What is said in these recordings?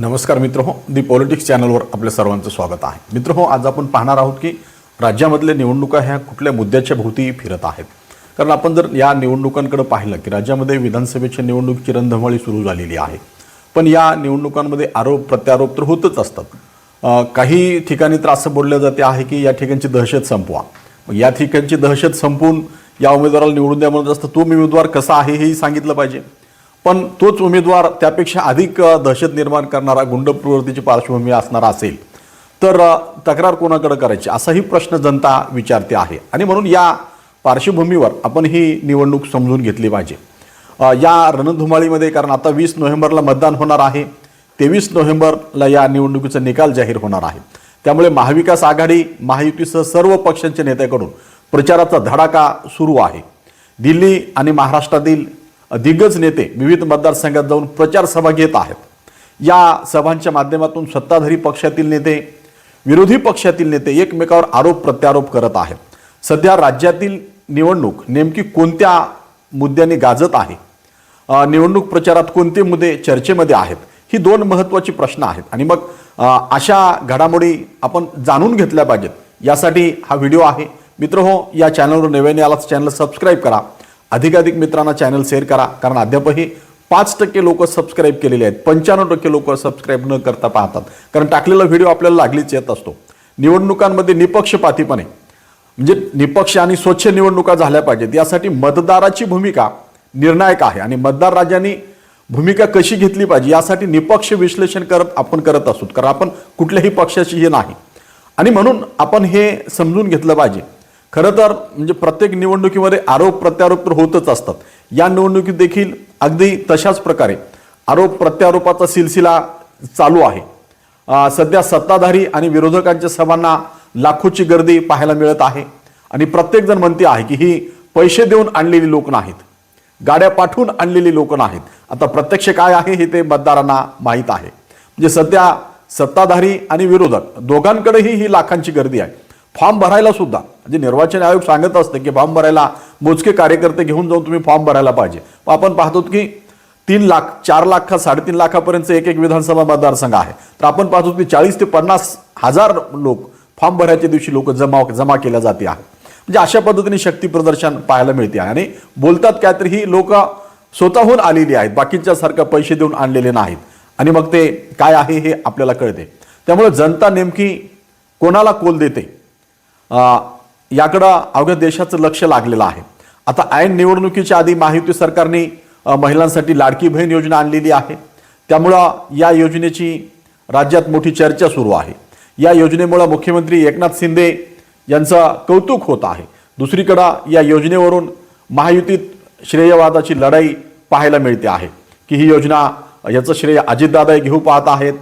नमस्कार मित्र हो दी पॉलिटिक्स चॅनलवर आपल्या सर्वांचं स्वागत आहे. मित्र हो आज आपण पाहणार आहोत की राज्यामधल्या निवडणुका ह्या कुठल्या मुद्द्याच्या भोवती फिरत आहेत. कारण आपण जर या निवडणुकांकडे पाहिलं की राज्यामध्ये विधानसभेच्या निवडणुकीची रणधमाळी सुरू झालेली आहे. पण या निवडणुकांमध्ये आरोप प्रत्यारोप तर होतच असतात. काही ठिकाणी तर असं बोललं जाते आहे की या ठिकाणची दहशत संपवा. मग या ठिकाणची दहशत संपवून या उमेदवाराला निवडून द्या म्हणत असतं तो उमेदवार कसा आहे हेही सांगितलं पाहिजे. पण तोच उमेदवार त्यापेक्षा अधिक दहशत निर्माण करणारा गुंड प्रवृत्तीची पार्श्वभूमी असणारा असेल तर तक्रार कोणाकडे करायची? असाही प्रश्न जनता विचारते आहे. आणि म्हणून या पार्श्वभूमीवर आपण ही निवडणूक समजून घेतली पाहिजे. या रणधुमाळीमध्ये कारण आता वीस नोव्हेंबरला मतदान होणार आहे तेवीस नोव्हेंबरला या निवडणुकीचा निकाल जाहीर होणार आहे. त्यामुळे महाविकास आघाडी महायुतीसह सर्व पक्षांच्या नेत्याकडून प्रचाराचा धडाका सुरू आहे. दिल्ली आणि महाराष्ट्रातील दिग्गज नेते विविध मतदारसंघात जाऊन प्रचार सभा घेत आहेत. या सभांच्या माध्यमातून सत्ताधारी पक्षातील नेते विरोधी पक्षातील नेते एकमेकावर आरोप प्रत्यारोप करत आहेत. सध्या राज्यातील निवडणूक नेमकी कोणत्या मुद्द्यांनी गाजत आहे? निवडणूक प्रचारात कोणते मुद्दे चर्चेमध्ये आहेत? ही दोन महत्त्वाची प्रश्न आहेत. आणि मग अशा घडामोडी आपण जाणून घेतल्या पाहिजेत. यासाठी हा व्हिडिओ आहे. मित्र हो या चॅनलवर नव्याने आलाच चॅनल सबस्क्राईब करा. अधिकाधिक मित्रांना चॅनल शेअर करा. कारण अद्यापही पाच टक्के लोक सबस्क्राईब केलेले आहेत. पंच्याण्णव टक्के लोक सबस्क्राईब न करता पाहतात. कारण टाकलेला व्हिडिओ आपल्याला लागलीच येत असतो. निवडणुकांमध्ये निपक्षपातीपणे म्हणजे निपक्ष आणि स्वच्छ निवडणुका झाल्या पाहिजेत. यासाठी मतदाराची भूमिका निर्णायक आहे आणि मतदार राजांनी भूमिका कशी घेतली पाहिजे यासाठी निपक्ष विश्लेषण करत आपण करत असू कारण आपण कुठल्याही पक्षाची हे नाही. आणि म्हणून आपण हे समजून घेतलं पाहिजे. खरं तर म्हणजे प्रत्येक निवडणुकीमध्ये आरोप प्रत्यारोप तर होतच असतात. या निवडणुकीत देखील अगदी तशाच प्रकारे आरोप प्रत्यारोपाचा सिलसिला चालू आहे. सध्या सत्ताधारी आणि विरोधकांच्या सभांना लाखोची गर्दी पाहायला मिळत आहे आणि प्रत्येकजण म्हणते आहे की ही पैसे देऊन आणलेली लोक नाहीत. गाड्या पाठवून आणलेली लोक नाहीत. आता प्रत्यक्ष काय आहे हे ते मतदारांना माहीत आहे. म्हणजे सध्या सत्ताधारी आणि विरोधक दोघांकडेही ही लाखांची गर्दी आहे. फॉर्म भरायला सुद्धा म्हणजे निर्वाचन आयोग सांगत असतं की फॉर्म भरायला मोजके कार्यकर्ते घेऊन जाऊन तुम्ही फॉर्म भरायला पाहिजे. मग आपण पाहतो की तीन लाख चार लाख साडेतीन लाखापर्यंत एक एक विधानसभा मतदारसंघ आहे. तर आपण पाहतो की चाळीस ते पन्नास हजार लोक फॉर्म भरायच्या दिवशी लोक जमा जमा केल्या जाते आहे. म्हणजे अशा पद्धतीने शक्ती प्रदर्शन पाहायला मिळते आहे. आणि बोलतात काय तर ही लोक स्वतःहून आलेली आहेत बाकीच्या सारखं पैसे देऊन आणलेले नाहीत. आणि मग ते काय आहे हे आपल्याला कळते. त्यामुळे जनता नेमकी कोणाला कोल देते? याकडं अवघ्या देशाचं लक्ष लागलेलं आहे. आता ऐन निवडणुकीच्या आधी महायुती सरकारने महिलांसाठी लाडकी बहीण योजना आणलेली आहे. त्यामुळं या योजनेची राज्यात मोठी चर्चा सुरू आहे. या योजनेमुळं मुख्यमंत्री एकनाथ शिंदे यांचं कौतुक होत आहे. दुसरीकडं या योजनेवरून महायुतीत श्रेयवादाची लढाई पाहायला मिळते आहे. की ही योजना याचं श्रेय अजितदादा घेऊ पाहत आहेत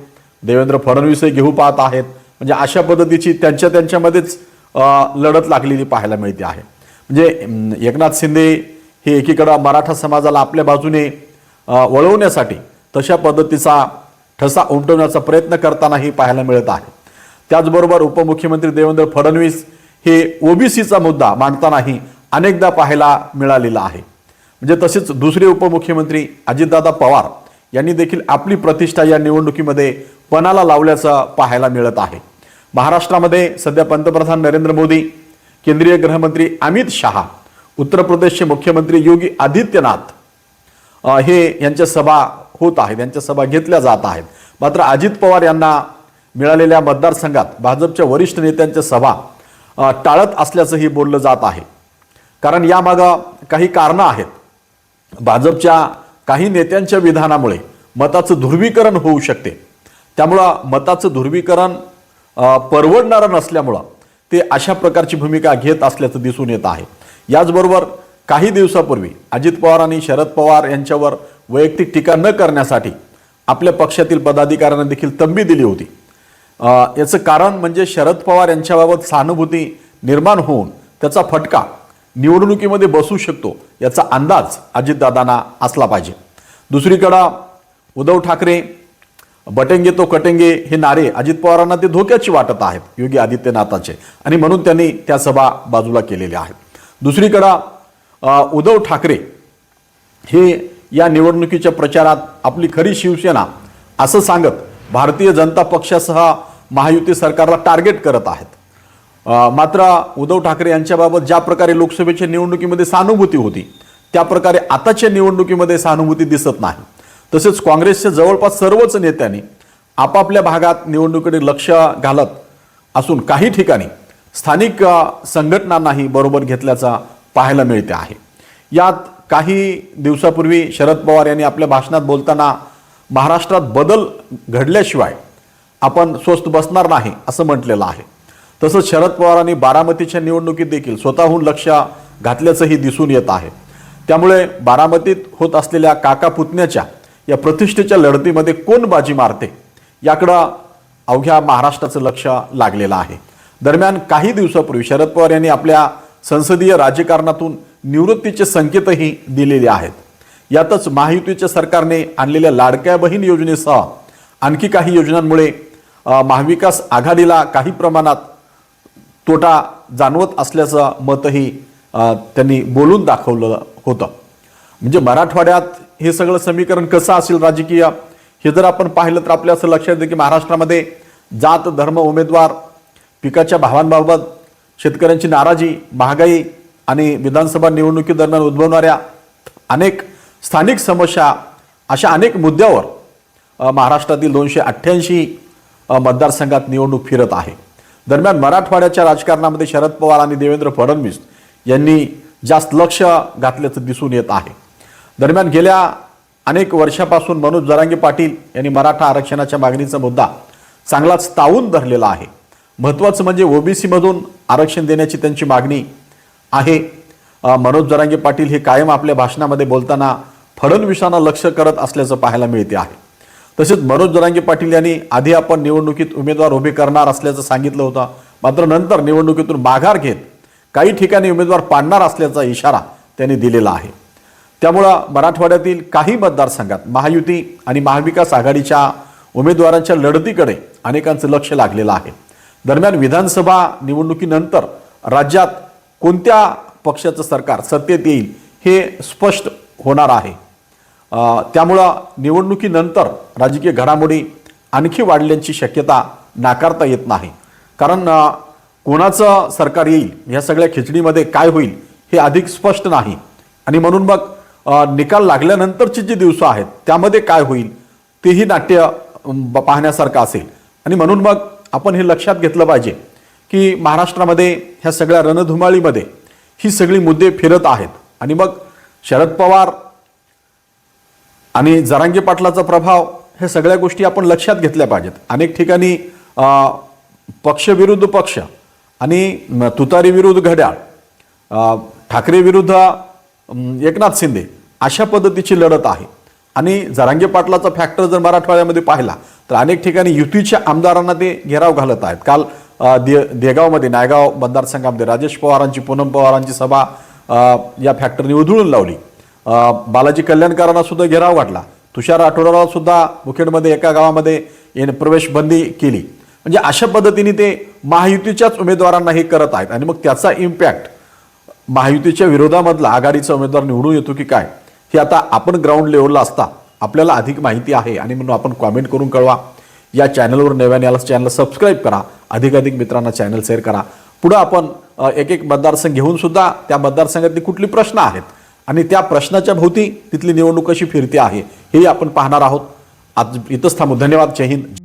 देवेंद्र फडणवीसही घेऊ पाहत आहेत. म्हणजे अशा पद्धतीची त्यांच्या त्यांच्यामध्येच लढत लागलेली पाहायला मिळते आहे. म्हणजे एकनाथ शिंदे हे एकीकडं मराठा समाजाला आपल्या बाजूने वळवण्यासाठी तशा पद्धतीचा ठसा उमटवण्याचा प्रयत्न करतानाही पाहायला मिळत आहे. त्याचबरोबर उपमुख्यमंत्री देवेंद्र फडणवीस हे ओबीसीचा मुद्दा मांडतानाही अनेकदा पाहायला मिळालेला आहे. म्हणजे तसेच दुसरे उपमुख्यमंत्री अजितदादा पवार यांनी देखील आपली प्रतिष्ठा या निवडणुकीमध्ये पणाला लावल्याचं पाहायला मिळत आहे. महाराष्ट्रामध्ये सध्या पंतप्रधान नरेंद्र मोदी केंद्रीय गृहमंत्री अमित शहा उत्तर प्रदेशचे मुख्यमंत्री योगी आदित्यनाथ हे यांच्या सभा होत आहेत यांच्या सभा घेतल्या जात आहेत. मात्र अजित पवार यांना मिळालेल्या मतदारसंघात भाजपच्या वरिष्ठ नेत्यांच्या सभा टाळत असल्याचंही बोललं जात आहे. कारण यामागं काही कारणं आहेत. भाजपच्या काही नेत्यांच्या विधानामुळे मताचं ध्रुवीकरण होऊ शकते. त्यामुळं मताचं ध्रुवीकरण परवडणारं नसल्यामुळं ते अशा प्रकारची भूमिका घेत असल्याचं दिसून येत आहे. याचबरोबर काही दिवसापूर्वी अजित पवार आणि शरद पवार यांच्यावर वैयक्तिक टीका न करण्यासाठी आपल्या पक्षातील पदाधिकाऱ्यांना देखील तंबी दिली होती. याचं कारण म्हणजे शरद पवार यांच्याबाबत सहानुभूती निर्माण होऊन त्याचा फटका निवडणुकीमध्ये बसू शकतो याचा अंदाज अजितदादांना असला पाहिजे. दुसरीकडं उद्धव ठाकरे बटेंगे तो कटेंगे हे नारे अजित पवारांना ते धोक्याची वाटत आहेत योगी आदित्यनाथाचे. आणि म्हणून त्यांनी त्या सभा बाजूला केलेल्या आहेत. दुसरीकडं उद्धव ठाकरे हे या निवडणुकीच्या प्रचारात आपली खरी शिवसेना असं सांगत भारतीय जनता पक्षासह महायुती सरकारला टार्गेट करत आहेत. मात्र उद्धव ठाकरे यांच्याबाबत ज्या प्रकारे लोकसभेच्या निवडणुकीमध्ये सहानुभूती होती त्या प्रकारे आताच्या निवडणुकीमध्ये सहानुभूती दिसत नाही. तसेच काँग्रेसच्या जवळपास सर्वच नेत्यांनी आपापल्या भागात निवडणुकीकडे लक्ष घालत असून काही ठिकाणी स्थानिक संघटनांनाही बरोबर घेतल्याचा पाहायला मिळते आहे. यात काही दिवसापूर्वी शरद पवार यांनी आपल्या भाषणात बोलताना महाराष्ट्रात बदल घडल्याशिवाय आपण स्वस्त बसणार नाही असं म्हटलेलं आहे. तसंच शरद पवारांनी बारामतीच्या निवडणुकीत देखील स्वतःहून लक्ष घातल्याचंही दिसून येत आहे. त्यामुळे बारामतीत होत असलेल्या काका पुतण्याच्या या प्रतिष्ठेच्या लढतीमध्ये कोण बाजी मारते याकडं अवघ्या महाराष्ट्राचं लक्ष लागलेलं आहे. दरम्यान काही दिवसापूर्वी शरद पवार यांनी आपल्या संसदीय राजकारणातून निवृत्तीचे संकेतही दिलेले आहेत. यातच महायुतीच्या सरकारने आणलेल्या लाडक्या बहीण योजनेसह आणखी काही योजनांमुळे महाविकास आघाडीला काही प्रमाणात तोटा जाणवत असल्याचं मतही त्यांनी बोलून दाखवलं होतं. म्हणजे मराठवाड्यात हे सगळं समीकरण कसं असेल राजकीय? हे जर आपण पाहिलं तर आपल्या असं लक्षात येतं की महाराष्ट्रामध्ये जात धर्म उमेदवार पिकाच्या भावांबाबत शेतकऱ्यांची नाराजी महागाई आणि विधानसभा निवडणुकीदरम्यान उद्भवणाऱ्या अनेक स्थानिक समस्या अशा अनेक मुद्द्यावर महाराष्ट्रातील दोनशे अठ्ठ्याऐंशी मतदारसंघात निवडणूक फिरत आहे. दरम्यान मराठवाड्याच्या राजकारणामध्ये शरद पवार आणि देवेंद्र फडणवीस यांनी जास्त लक्ष घातल्याचं दिसून येत आहे. दरम्यान गेल्या अनेक वर्षापासून मनोज जरांगे पाटील यांनी मराठा आरक्षणाच्या मागणीचा मुद्दा चांगलाच तावून धरलेला आहे. महत्त्वाचं म्हणजे ओबीसीमधून आरक्षण देण्याची त्यांची मागणी आहे. मनोज जरांगे पाटील हे कायम आपल्या भाषणामध्ये बोलताना फडणवीसांना लक्ष करत असल्याचं पाहायला मिळते आहे. तसेच मनोज जरांगे पाटील यांनी आधी आपण निवडणुकीत उमेदवार उभे करणार असल्याचं सांगितलं होतं. मात्र नंतर निवडणुकीतून माघार घेत काही ठिकाणी उमेदवार पाडणार असल्याचा इशारा त्यांनी दिलेला आहे. त्यामुळं मराठवाड्यातील काही मतदारसंघात महायुती आणि महाविकास आघाडीच्या उमेदवारांच्या लढतीकडे अनेकांचं लक्ष लागलेलं आहे. दरम्यान विधानसभा निवडणुकीनंतर राज्यात कोणत्या पक्षाचं सरकार सत्तेत येईल हे स्पष्ट होणार आहे. त्यामुळं निवडणुकीनंतर राजकीय घडामोडी आणखी वाढल्याची शक्यता नाकारता येत नाही. कारण कोणाचं सरकार येईल या सगळ्या खिचडीमध्ये काय होईल हे अधिक स्पष्ट नाही. आणि म्हणून मग निकाल लागल्यानंतरची जी दिवसं आहेत त्यामध्ये काय होईल तेही नाट्य पाहण्यासारखं असेल. आणि म्हणून मग आपण हे लक्षात घेतलं पाहिजे की महाराष्ट्रामध्ये ह्या सगळ्या रणधुमाळीमध्ये ही सगळी मुद्दे फिरत आहेत. आणि मग शरद पवार आणि जरांगे पाटलाचा प्रभाव हे सगळ्या गोष्टी आपण लक्षात घेतल्या पाहिजेत. अनेक ठिकाणी पक्षविरुद्ध पक्ष आणि तुतारी विरुद्ध घड्याळ ठाकरे विरुद्ध एकनाथ शिंदे अशा पद्धतीची लढत आहे. आणि जरांगे पाटलाचा फॅक्टर जर मराठवाड्यामध्ये पाहिला तर अनेक ठिकाणी युतीच्या आमदारांना ते घेराव घालत आहेत. काल दे देगावमध्ये नायगाव मतदारसंघामध्ये राजेश पवारांची पूनम पवारांची सभा या फॅक्टरने उधळून लावली. बालाजी कल्याणकरांना सुद्धा घेराव घातला. तुषार आठवड्याला सुद्धा मुखेडमध्ये एका गावामध्ये येणे प्रवेश बंदी केली. म्हणजे अशा पद्धतीने ते महायुतीच्याच उमेदवारांना हे करत आहेत. आणि मग त्याचा इम्पॅक्ट महायुतीच्या विरोधामधला आघाडीचा उमेदवार निवडून येतो की काय हे आता आपण ग्राउंड लेवलला असता आपल्याला अधिक माहिती आहे आणि म्हणून आपण कॉमेंट करून कळवा. या चॅनलवर नव्याने आला चॅनल सबस्क्राईब करा. अधिकाधिक मित्रांना चॅनल शेअर करा. पुढं आपण एक एक मतदारसंघ घेऊन सुद्धा त्या मतदारसंघातली कुठली प्रश्न आहेत आणि त्या प्रश्नाच्या भोवती तिथली निवडणूक कशी फिरते आहे हेही आपण पाहणार आहोत. आज इथंच थांबू. धन्यवाद. जय हिंद.